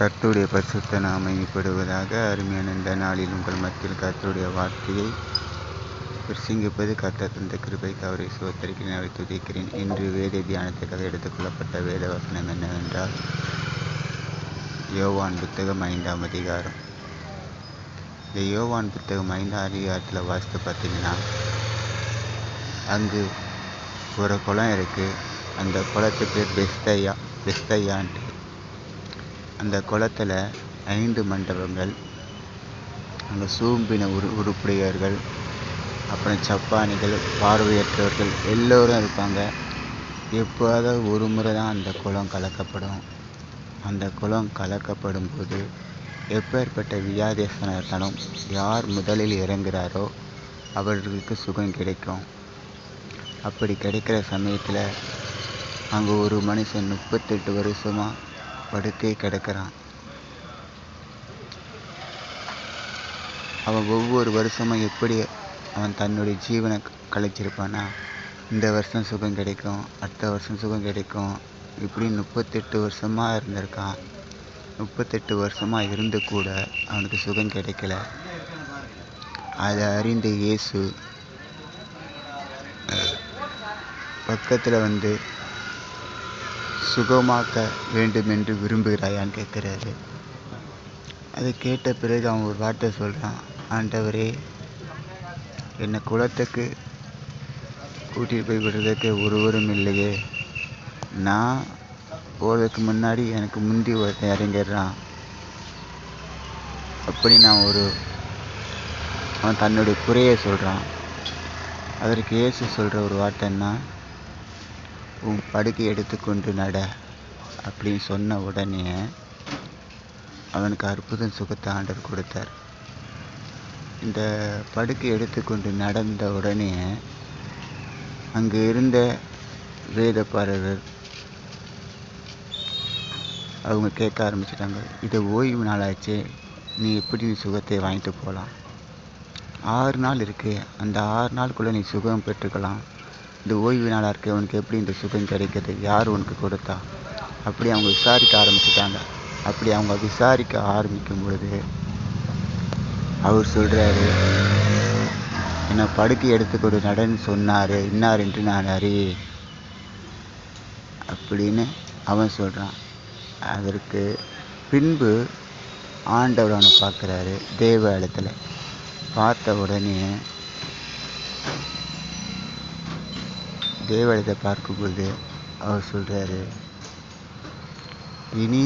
கர்த்தருடைய பரிசுத்த நாம் மகிமைப்படுவதாக அருமையான இந்த நாளில் உங்கள் மத்தியில் கர்த்தருடைய வார்த்தையை பிரசங்கிப்பது கர்த்தர் தந்த கிருபைக்கு அவரை சோத்தரிக்கிறேன் அவரை துதிக்கிறேன். இன்று வேத தியானத்துக்காக எடுத்துக்கொள்ளப்பட்ட வேத வசனம் என்னவென்றால் யோவான் புத்தகம் ஐந்தாம் அதிகாரம். இந்த யோவான் புத்தகம் ஐந்தாம் அதிகாரத்தில் வாசித்து பார்த்தீங்கன்னா அங்கு ஒரு குளம் இருக்குது அந்த குளத்துக்கு பெஸ்தையா பெஸ்தையான்ட்டு அந்த குளத்தில் ஐந்து மண்டபங்கள் அங்கே சூம்பின உரு உருப்படியவர்கள் அப்புறம் சப்பானிகள் பார்வையற்றவர்கள் எல்லோரும் இருப்பாங்க. எப்போதாவது ஒரு முறை தான் அந்த குளம் கலக்கப்படும். அந்த குளம் கலக்கப்படும் போது எப்பேற்பட்ட வியாதியஸ்தனாக இருந்தாலும் யார் முதலில் இறங்குகிறாரோ அவர்களுக்கு சுகம் கிடைக்கும். அப்படி கிடைக்கிற சமயத்தில் அங்கே ஒரு மனுஷன் முப்பத்தெட்டு வருஷமாக படுக்கை கிடக்கிறான். அவன் ஒவ்வொரு வருஷமும் எப்படி அவன் தன்னுடைய ஜீவனை கழிச்சிருப்பானா? இந்த வருஷம் சுகம் கிடைக்கும் அடுத்த வருஷம் சுகம் கிடைக்கும். இப்படி முப்பத்தெட்டு வருஷமாக இருந்திருக்கான். முப்பத்தெட்டு வருஷமாக இருந்து கூட அவனுக்கு சுகம் கிடைக்கல. அதை அறிந்த இயேசு பக்கத்தில் வந்து சுகமாக்க வேண்டும் என்று விரும்புகிறாயான்னு கேட்குறாரு. அதை கேட்ட பிறகு அவன் ஒரு வார்த்தை சொல்கிறான் ஆண்டவரே என்னை குளத்துக்கு கூட்டிகிட்டு போய் விடுறதுக்கு ஒருவரும் இல்லையே. நான் போகிறதுக்கு முன்னாடி எனக்கு முந்தி ஒருத்தன் இறங்கிடுறான். அப்படி நான் ஒரு அவன் தன்னுடைய குறையை சொல்கிறான் அதற்கு இயேசு சொல்கிற ஒரு வார்த்தைன்னா உன் படுக்கை எடுத்துக்கொண்டு நட அப்படின்னு சொன்ன உடனே அவனுக்கு அற்புதம் சுகத்தை ஆண்டர் கொடுத்தார். இந்த படுக்கை எடுத்துக்கொண்டு நடந்த உடனே அங்கே இருந்த வேதப்பாரகர் அவங்க கேட்க ஆரம்பிச்சிட்டாங்க இது ஓய்வு நாளாச்சு நீ எப்படி நீ சுகத்தை வாங்கிட்டு போகலாம்? ஆறு நாள் இருக்குது அந்த ஆறு நாளுக்குள்ளே நீ சுகம் பெற்றுக்கலாம். இந்த ஓய்வு நாளாக இருக்க உனக்கு எப்படி இந்த சுகம் கிடைக்கிறது யார் உனக்கு கொடுத்தா? அப்படி அவங்க விசாரிக்க ஆரம்பிச்சிட்டாங்க. அப்படி அவங்க விசாரிக்க ஆரம்பிக்கும் பொழுது அவர் சொல்கிறாரு என்னை படுக்கை எடுத்துக்கொடு நடன்னு சொன்னார். இன்னார் என்று நான் அறியே அப்படின்னு அவன் சொல்கிறான் அதற்கு பின்பு ஆண்டவர் அவனை பார்க்குறாரு. தேவாலயத்தில் பார்த்த உடனே தேவடத்தை பார்க்கும்போது அவர் சொல்கிறாரு இனி